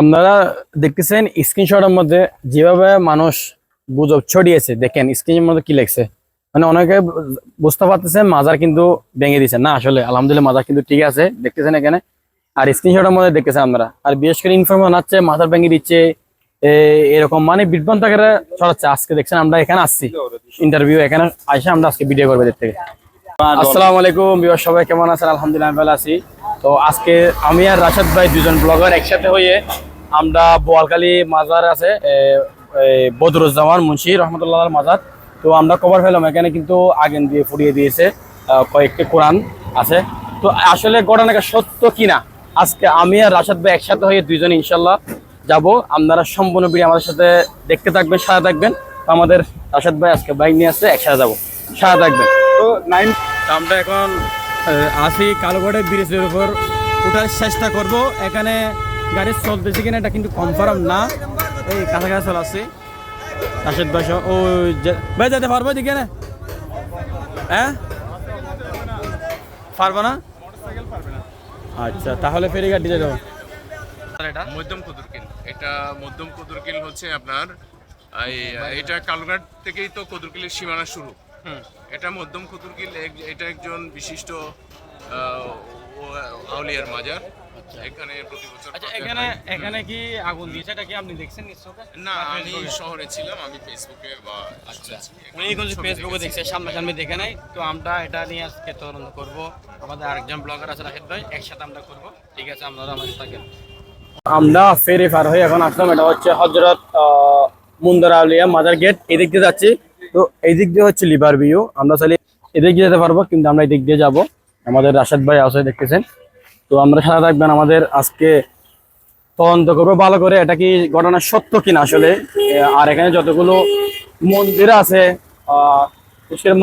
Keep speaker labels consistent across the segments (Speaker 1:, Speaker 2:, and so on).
Speaker 1: আপনারা দেখতেছেন স্ক্রিনশটের মধ্যে যেভাবে মানুষ গুজব ছড়িয়েছে দেখেন স্ক্রিনের মধ্যে কি লেখছে? মানে অনেকে বুঝতে পারতেছেন মাজার কিন্তু ভেঙে দিচ্ছে না আসলে আলহামদুলিল্লাহ মাজার কিন্তু ঠিক আছে দেখতেছেন এখানে। আর স্ক্রিনশটের মধ্যে দেখতেছেন আপনারা। আর বিশেষ করে ইনফরমেশন আছে মাজার ভেঙে দিচ্ছে এরকম মানে বিভ্রান্ত ছড়াচ্ছে। আজকে দেখছেন আমরা এখানে আসছি ইন্টারভিউ এখানে আইসা আমরা আজকে ভিডিও করব থেকে। আসসালামু আলাইকুম। বিবাহ সবাই কেমন আছেন? আলহামদুলিল্লাহ আমি ভালো আছি। তো আজকে আমি আর রাশাদ ভাই দুজন ব্লগার একসাথে হয়ে আমরা বোয়ালখালী মাজার আছে বদরুজ্জামান মুন্সি রহমতুল্লাহ মাজার। তো আমরা কভার ফেলাম এখানে কিন্তু আগেন দিয়ে ফুরিয়ে দিয়েছে কয়েকটি কোরআন আছে। তো আসলে ঘটনাটা সত্য কিনা? আজকে আমি আর রাশাদ ভাই একসাথে হয়ে দুইজন ইনশাল্লাহ যাব। আপনারা সম্পূর্ণ ভিডিও আমাদের সাথে দেখতে থাকবেন, সাথে থাকবেন। আমাদের রাশাদ ভাই আজকে বাইক নিয়ে আসছে, একসাথে যাব। সারা থাকবেন। তো নাইন আমরা এখন আছি কালোগড়ের ব্রিজের উপর। ওঠার চেষ্টা করব। এখানে গাড়ি চলতেছে কিনা এটা কিন্তু কনফার্ম না। এই কাছাকাছি চলে আসছি। রাশেদ ভাই ও ভাই যেতে পারব দিকে না? হ্যাঁ? পারব না? আচ্ছা তাহলে ফেরি গাড়ি দিয়ে দেবো এটা?
Speaker 2: মধ্যম কদুরকিল এটা মধ্যম কদুরকিল হচ্ছে আপনার এটা কালুঘাট থেকেই তো কদুরকিলের সীমানা শুরু। এটা মধ্যম এক- এটা একজন বিশিষ্ট আউলিয়ার মাজার। এখানে প্রতি বছর
Speaker 1: আচ্ছা এখানে এখানে কি আগুন দিয়েছে? এটা কি আপনি দেখছেন
Speaker 2: না আমি শহরে ছিলাম আমি ফেসবুকে বা আচ্ছা।
Speaker 1: উনি কিন্তু ফেসবুকে দেখছে। সামনাসামনি দেখে নাই। তো আমরা এটা নিয়ে আজকে তদন্ত করব। আমাদের আরেকজন ব্লগার আছে রাশেদ ভাই একসাথে আমরা করব। ঠিক আছে আপনারা আমাদের থাকেন। আমরা ফেরি পার হয়ে এখন আসলাম। এটা হচ্ছে হজরত মুন্দর আউলিয়া মাজার গেট। এদিক দিয়ে যাচ্ছি। তো এই দিক দিয়ে হচ্ছে লিভার ভিউ। আমরা চাইলে এদিক দিয়ে যেতে পারব, কিন্তু আমরা এই দিক দিয়ে যাব। আমাদের রাশেদ ভাই আছে, দেখতেছেন? তো আমরা সারা থাকবেন আমাদের আজকে তদন্ত করব। ভালো করে, এটা কি ঘটনা সত্য কিনা আসলে? আর এখানে যতগুলো মন্দির আছে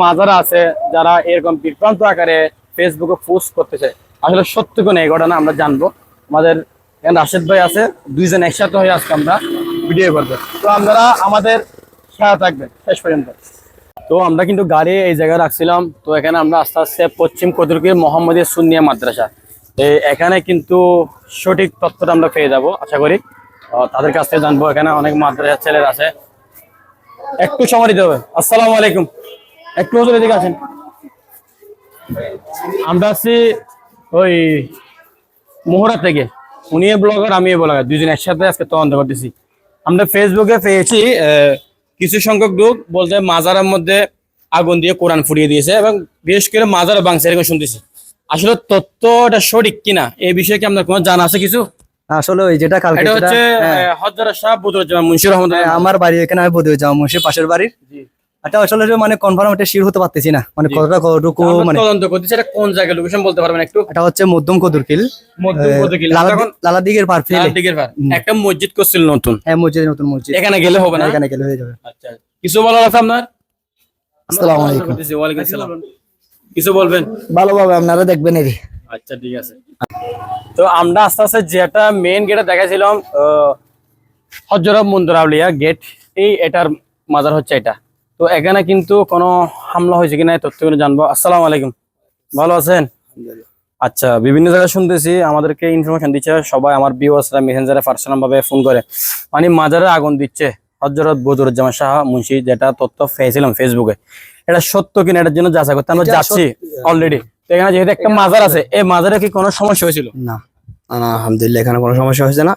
Speaker 1: মাজার আছে, যারা এরকম বিভ্রান্ত আকারে ফেসবুকে পোস্ট করতেছে, আসলে সত্য কিনা এই ঘটনা আমরা জানব। আমাদের রাশেদ ভাই আছে, দুইজন একসাথে হয়ে আজকে আমরা ভিডিও করব তো আপনারা আমাদের সাথে থাকবেন শেষ পর্যন্ত। তো আমরা কিন্তু গাড়ি এই জায়গায় রাখছিলাম। তো এখানে আমরা আস্তে আস্তে পশ্চিম কদরকে মোহাম্মদিয়া সুন্নিয়া মাদ্রাসা। এখানে কিন্তু সঠিক তথ্যটা আমরা পেয়ে যাব, আশা করি। তাদের কাছ থেকে জানব, এখানে অনেক মাদ্রাসার ছেলেরা আছে। একটু সময় দিতে হবে। আসসালামু আলাইকুম। একটু হজুর এদিকে আছেন আমরা আছি ওই মোহরা থেকে। উনি ব্লগার আমি ব্লগার। দুজন একসাথে আজকে তদন্ত করতেছি। আমরা ফেসবুকে পেয়েছি কিছু সংখ্যক লোক বলতে মাজারের মধ্যে আগুন দিয়ে কোরআন ফুরিয়ে দিয়েছে এবং বিশেষ করে মাজার বাংছে এরকম শুনতেছি। আসলে তথ্যটা সঠিক কিনা এই বিষয়ে কি আপনার কোনো জানা আছে কিছু?
Speaker 3: আসলে ওই যেটা কালকে
Speaker 1: এটা হচ্ছে
Speaker 3: হ্যাঁ,
Speaker 1: শাহ বদরুজ্জামান
Speaker 3: হ্যাঁ, আমার বাড়ি এখানে আমি বদলে যাওয়া মুন্সি পাশের বাড়ির। এটা আসলে মানে কনফার্ম এটা শির হতে পারতেছি না। মানে কতটা কতটুকু মানে
Speaker 1: তদন্ত করতেছি এটা কোন জায়গায় লোকেশন বলতে পারবেন একটু?
Speaker 3: এটা হচ্ছে মধ্যম কদুরকিল
Speaker 1: মধ্যম কদরকিল।
Speaker 3: লালা দিকের পার ফেলে
Speaker 1: দিকের পার। একটা মসজিদ করছিল নতুন।
Speaker 3: হ্যাঁ মসজিদ নতুন মসজিদ।
Speaker 1: এখানে গেলে হবে না?
Speaker 3: এখানে গেলে হয়ে যাবে।
Speaker 1: আচ্ছা কিছু বলার আছে আপনার?
Speaker 3: আসসালামু আলাইকুম।
Speaker 1: করতেছি, ওয়ালাইকুম আসসালাম। কিছু বলবেন?
Speaker 3: ভালোভাবে আপনারা দেখবেন এর
Speaker 1: আচ্ছা ঠিক আছে। তো আমরা আস্তে আস্তে যেটা মেইন গেটে দেখাছিলাম হজরত মুন্দরাউলিয়া গেট এই এটার মাজার হচ্ছে এটা। তো এখানে কিন্তু কোনো হামলা হয়েছে কিনা তথ্যগুলো জানব। আসসালামু আলাইকুম। ভালো আছেন? আচ্ছা বিভিন্ন জায়গায় শুনতেছি আমাদেরকে ইনফরমেশন দিচ্ছে সবাই আমার ভিউয়ার্সরা মেসেঞ্জারে পার্সোনাল ভাবে ফোন করে। মানে মাজারে আগুন দিচ্ছে হজরত বদরুজ্জামান শাহ মুন্সি যেটা তথ্য পেয়েছিলাম ফেসবুকে এটা সত্য কিনা এটার জন্য যাচাই করতে আমরা যাচ্ছি অলরেডি এখানে যেহেতু একটা মাজার আছে এই মাজারে কি কোনো সমস্যা হয়েছিল?
Speaker 3: না না আলহামদুলিল্লাহ এখানে কোনো সমস্যা হয়েছে না।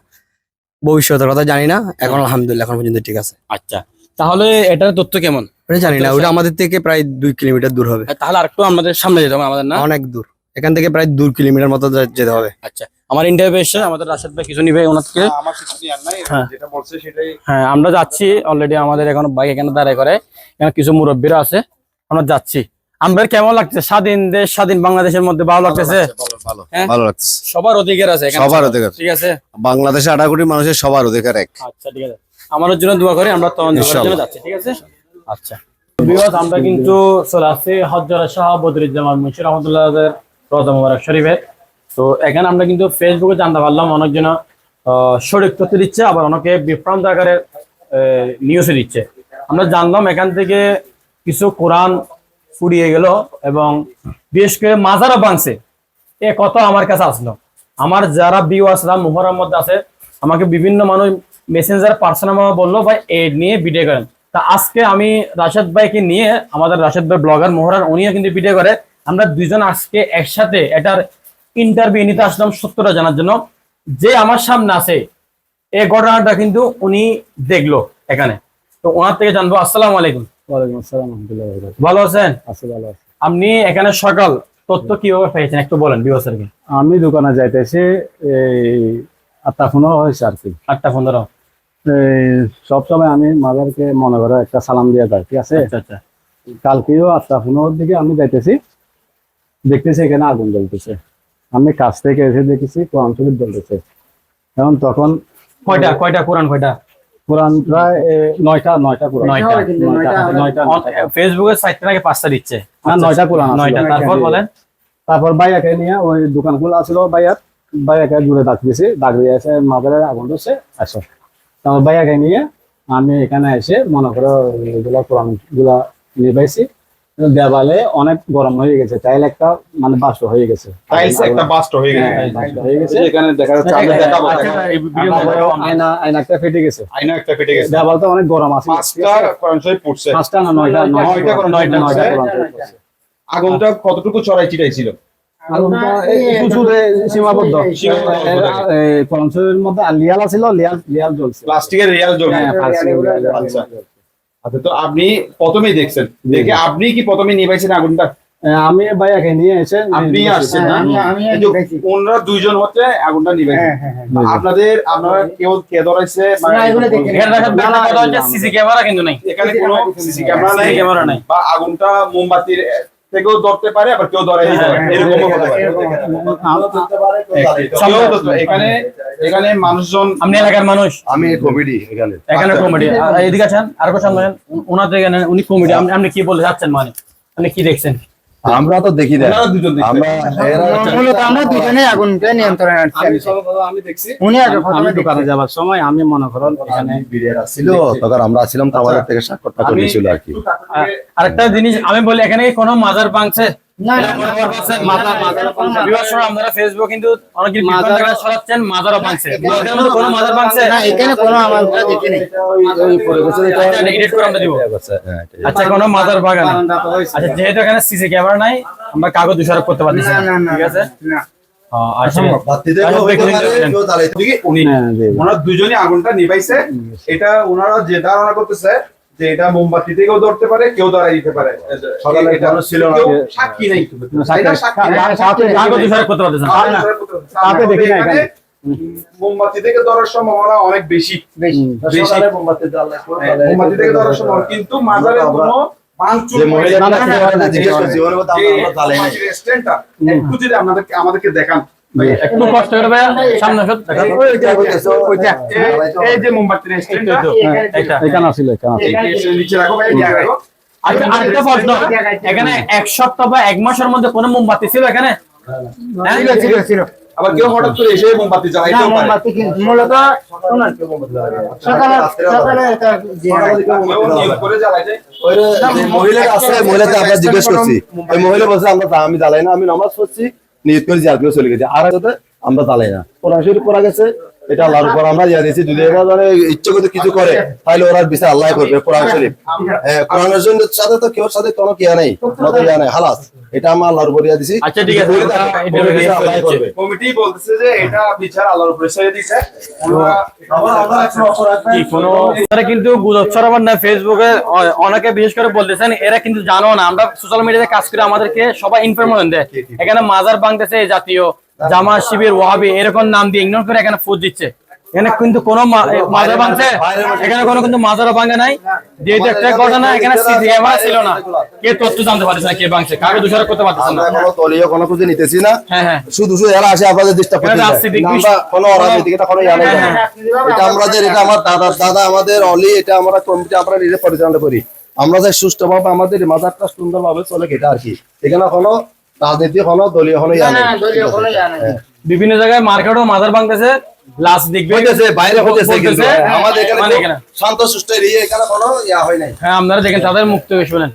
Speaker 3: ভবিষ্যতের কথা জানি না এখন আলহামদুলিল্লাহ এখন পর্যন্ত ঠিক আছে।
Speaker 1: আচ্ছা। তাহলে এটার তথ্য কেমন?
Speaker 3: ওটা জানি না ওটা আমাদের থেকে প্রায় দুই কিলোমিটার দূর হবে।
Speaker 1: তাহলে আরেকটু আমাদের সামনে যেতে হবে আমাদের না?
Speaker 3: অনেক দূর। এখান থেকে প্রায় দুই কিলোমিটার মতো যেতে হবে।
Speaker 1: আচ্ছা আমার ইন্টারভিউ এসে আমাদের রাশেদ ভাই কিছু নিবে ওনার থেকে
Speaker 2: আমার কিছু নাই
Speaker 1: হ্যাঁ।
Speaker 2: যেটা বলছে সেটাই।
Speaker 1: হ্যাঁ আমরা যাচ্ছি অলরেডি আমাদের এখন বাইক এখানে দাঁড়ায় করে। এখানে কিছু মুরব্বীরা আছে আমরা যাচ্ছি। আমাদের কেমন লাগছে স্বাধীন দেশ স্বাধীন বাংলাদেশের মধ্যে ভালো লাগতেছে?
Speaker 4: ভালো ভালো।
Speaker 1: হ্যাঁ?
Speaker 4: ভালো লাগতেছে।
Speaker 1: সবার অধিকার আছে
Speaker 4: সবার অধিকার।
Speaker 1: ঠিক আছে?
Speaker 4: বাংলাদেশে আঠারো কোটি মানুষের সবার অধিকার এক।
Speaker 1: আচ্ছা ঠিক আছে। আমাদের জন্য দোয়া করে আমরা জন্য যাচ্ছি ঠিক আছে? আচ্ছা। আমরা কিন্তু চলে আসছি হজরা শাহ বদরুজ্জামান মুন্সি রহমতুল্লাহ রজা মুবারক শরীফে। তো এখানে আমরা কিন্তু ফেসবুকে জানতে পারলাম অনেকজন সঠিক তথ্য দিচ্ছে আবার অনেকে বিভ্রান্ত আকারে নিউজে দিচ্ছে। আমরা জানলাম এখান থেকে কিছু কোরআন ফুরিয়ে গেল এবং বিশেষ করে মাজারও ভাঙছে এ কথা আমার কাছে আসলো। আমার যারা বিউ আসলাম মোহরার মধ্যে আছে আমাকে বিভিন্ন মানুষ মেসেঞ্জার পার্সোনাল ভাবে বলল ভাই এড নিয়ে ভিডিও করেন। তা আজকে আমি রাশেদ ভাইকে নিয়ে আমাদের রাশেদ ভাই ব্লগার মোহরান উনিও কিন্তু ভিডিও করে। আমরা দুইজন আজকে একসাথে এটার ইন্টারভিউ নিতে আসলাম সত্যটা জানার জন্য। যে আমার সামনে আছে এই ঘটনাটা কিন্তু উনি দেখল এখানে। তো ওনার থেকে জানব আসসালাম আলাইকুম।
Speaker 5: ওয়ালাইকুম আসসালাম
Speaker 1: ভালো আছেন?
Speaker 5: আছে ভালো আছে।
Speaker 1: আপনি এখানে সকাল তথ্য কীভাবে পেয়েছেন? একটু বলেন বিবাসেরকে
Speaker 5: আমি দোকানে যাইতেছি এই আটটা পনেরো হয়েছে আর কি।
Speaker 1: আটটা পনেরো।
Speaker 5: সবসময় আমি মাদারকে মনে করে একটা সালাম দিয়ে যাই ঠিক আছে?
Speaker 1: আচ্ছা আচ্ছা।
Speaker 5: কালকেও আটটা পনেরোর দিকে আমি যাইতেছি। দেখতেছি এখানে আগুন জ্বলতেছে। আমি কাছ থেকে এসে দেখেছি কোরআন শরীফ জ্বলতেছে। এখন তখন
Speaker 1: কয়টা কয়টা কোরআন কয়টা?
Speaker 5: কোরআন প্রায় নয়টা নয়টা কোরআন।
Speaker 1: নয়টা। ফেসবুকের সাইটটা নাকি পাঁচটা দিচ্ছে।
Speaker 5: না, নয়টা কোরআন
Speaker 1: নয়টা তারপর বলেন।
Speaker 5: তারপর ভাইয়াকে নিয়ে ওই দোকান খোলা ছিল ভাইয়ার ভাইয়াকে জুড়ে ডাক দিয়েছি ডাক দিয়ে এসে মাদারের আগুন ধরছে আসো। তারপর ভাইয়াকে নিয়ে আমি এখানে এসে মনে করো এগুলা কোরআনগুলা নিবাইছি দেওয়ালে অনেক গরম হয়ে গেছে টাইল একটা মানে বাস্ট হয়ে গেছে।
Speaker 6: একটা বাস্ট হয়ে গেছে
Speaker 5: হ্যাঁ, হয়ে গেছে।
Speaker 6: এখানে দেখা যাচ্ছে আমি দেখাবো।
Speaker 5: তারপরে আয়না আয়নাটা ফেটে গেছে।
Speaker 6: আয়না একটা ফেটে গেছে।
Speaker 5: দেওয়ালটা অনেক গরম আছে।
Speaker 6: পাঁচটা কোরআন শরীফ পড়ছে।
Speaker 5: পাঁচটা না নয়টা?
Speaker 6: নয়টা কোরআন
Speaker 5: নয়টা নয়টা
Speaker 6: পড়ছে।
Speaker 5: কোরআন
Speaker 6: আগুনটা কতটুকু চড়াই চিটাই ছিল?
Speaker 5: সীমাবদ্ধ।
Speaker 6: সীমাবদ্ধ।
Speaker 5: এই কোরআন মধ্যে লিয়াল ছিল লিয়াল লিয়াল জ্বলছে।
Speaker 6: প্লাস্টিকের রিয়াল জ্বলছে।
Speaker 5: হ্যাঁ, লিয়াল
Speaker 6: আচ্ছা আচ্ছা তো আপনি প্রথমেই দেখছেন। দেখে আপনি কি প্রথমে নিভাইছেন আগুনটা?
Speaker 5: আমি ভাইয়াকে নিয়ে এসে
Speaker 6: আপনি আসছেন না? এই ওনারা দুইজন হচ্ছে আগুনটা নিভাইছেন আপনাদের আপনারা কেউ কে ধরাইছে
Speaker 1: এখানে সিসি ক্যামেরা কিন্তু নেই
Speaker 6: এখানে কোনো সিসি ক্যামেরা নাই
Speaker 1: ক্যামেরা নাই
Speaker 6: বা আগুনটা মোমবাতির থেকেও ধরতে পারে আবার কেউ ধরে দিতে এরকমও হতে পারে। এখানে এখানে মানুষজন
Speaker 1: আপনি এলাকার মানুষ?
Speaker 4: আমি কমেডি এখানে।
Speaker 1: এখানে কমেডি এদিকে আছেন? আর কোথাও ওনাদের এখানে উনি কমেডি আপনি কি বলে যাচ্ছেন মানে? আপনি কি দেখছেন?
Speaker 4: আমরা তো দেখি না
Speaker 6: দুজন দেখছে।
Speaker 4: আমরা
Speaker 7: আমরা দুজনে আগুনটা নিয়ন্ত্রণে আনছি
Speaker 5: আমি দেখছি।
Speaker 7: উনি আগে
Speaker 5: আমি দোকানে যাবার সময় আমি মনে করেন এখানে
Speaker 4: ছিল তখন আমরা ছিলাম তো থেকে সাক্ষরটা করেছিল আর কি।
Speaker 1: আরেকটা জিনিস আমি বলি এখানে কোন কোনো মাজার ভাঙছে? আপনারা ফেসবুক কিন্তু অনেক ভাঙছে এখানে কোনো ভাঙছে
Speaker 7: না কোনো আমার দেখি নাই।
Speaker 4: পরে
Speaker 1: আচ্ছা, কোনো ভাঙা আচ্ছা যেহেতু এখানে সিসি ক্যামেরা নাই আমরা কাগজ দোষারোপ করতে পারতেছি
Speaker 7: না।
Speaker 1: ঠিক আছে?
Speaker 7: না।
Speaker 1: আচ্ছা
Speaker 4: পারে,
Speaker 5: হ্যাঁ।
Speaker 6: ওনারা দুজনই আগুনটা নিভাইছে। এটা ওনারা যে ধারণা করতেছে যে এটা মোমবাতি থেকেও ধরতে পারে কেউ ধরাই দিতে পারে
Speaker 4: সকালে
Speaker 6: এটা
Speaker 4: ছিল না।
Speaker 6: সাক্ষী নেই।
Speaker 5: সাথে- দেখি না
Speaker 6: এখানে মোমবাতি থেকে ধরার সম্ভাবনা অনেক বেশি
Speaker 7: বেশি
Speaker 4: মোমবাতি
Speaker 6: হ্যাঁ, থেকে ধরার সম্ভাবনা কিন্তু মাজারের কোনো আমাদেরকে দেখান
Speaker 1: একটু কষ্ট করে ভাইয়া সামনে।
Speaker 6: এই- যে মোমবাতির স্ট্যান্ডটা
Speaker 1: এই তো,
Speaker 5: হ্যাঁ,
Speaker 1: এটা।
Speaker 5: এখানে আসছিল এখানে আসছিল
Speaker 6: এই নিচে রাখো ভাই, নিচে রাখো।
Speaker 1: আরেকটা আরেকটা প্রশ্ন এখানে এক সপ্তাহ বা এক মাসের মধ্যে কোনো মোমবাতি ছিল এখানে? হ্যাঁ?
Speaker 7: ছিল ছিল ছিল।
Speaker 6: আবার কেউ হঠাৎ করে এসে মোমবাতি
Speaker 7: না মোমবাতি মূলত সকালে সকালে এটা দিয়ে রাখি।
Speaker 6: কেউ নিয়োগ করে জ্বালাইতে
Speaker 4: ওই যে মহিলাটা মহিলাকে আমরা জিজ্ঞেস করছি। ওই মহিলা বলছে আমরা আমি জ্বালাই না আমি নামাজ পড়ছি নিয়ত করে জিয়ার চলে গেছে। আর আমরা চালাই না। কোরআন শরীফ করা গেছে এটা আল্লাহর উপর আমরা ইয়া দিয়েছি যদি মানে ইচ্ছে করতে কিছু করে তাহলে ওরা বিচার আল্লাহ করবে কোরআন শরীফ। হ্যাঁ কোরআনের জন্য সাথে তো কেউ সাথে কোনো কিয়া নাই মত ইয়া নাই হালাস। এটা আমরা আল্লাহর উপর ইয়া দিছি।
Speaker 1: আচ্ছা ঠিক আছে।
Speaker 4: আল্লাহ করবে।
Speaker 6: কমিটি বলতেছে যে এটা বিচার আল্লাহর উপরে ছেড়ে
Speaker 1: তারা কিন্তু গুজব ছড়াবার না ফেসবুকে অনেকে বিশেষ করে বলতেছেন এরা কিন্তু জানো না। আমরা সোশ্যাল মিডিয়াতে কাজ করে আমাদেরকে সবাই ইনফরমেশন দেয়। এখানে মাজার বাংলাদেশে জাতীয় জামা শিবির ওয়াহাবি এরকম নাম দিয়ে ইগনোর করে এখানে ফুট দিচ্ছে। এখানে কিন্তু কোনো মাজার ভাঙছে এখানে কোনো কিন্তু মাজারও ভাঙে নাই। যেহেতু একটা ঘটনা এখানে ক্যামেরা ছিল না। কে তথ্য জানতে পারতেছে না কে ভাঙছে কাকে দোষারোপ করতে পারতেছে না।
Speaker 4: কোনো কোনো কিছু নিতেছি না।
Speaker 1: হ্যাঁ হ্যাঁ।
Speaker 4: শুধু শুধু এরা আসে আপনাদের ডিস্টার্ব করতে কোনো এটা কোনো
Speaker 1: হ্যাঁ, হ্যাঁ।
Speaker 4: এটা আমাদের এটা আমার দাদা দাদা আমাদের অলি এটা আমরা কমিটি আমরা নিজে পরিচালনা করি। আমরা যে সুষ্ঠুভাবে আমাদের মাজারটা সুন্দরভাবে চলে এটা আর কি। এখানে কোনো রাজনীতি হলো দলীয়
Speaker 7: হলো
Speaker 4: নাই।
Speaker 1: বিভিন্ন জায়গায় মার্কেটও মাজার মাদার বাংলাদেশে দেখবে
Speaker 4: হইতেছে বাইরে হইতেছে কিন্তু আমাদের এখানে
Speaker 1: মানে
Speaker 4: শান্ত সুস্থ এখানে কোনো ইয়া হয় নাই।
Speaker 1: হ্যাঁ আপনারা দেখেন তাদের মুক্ত শুনেন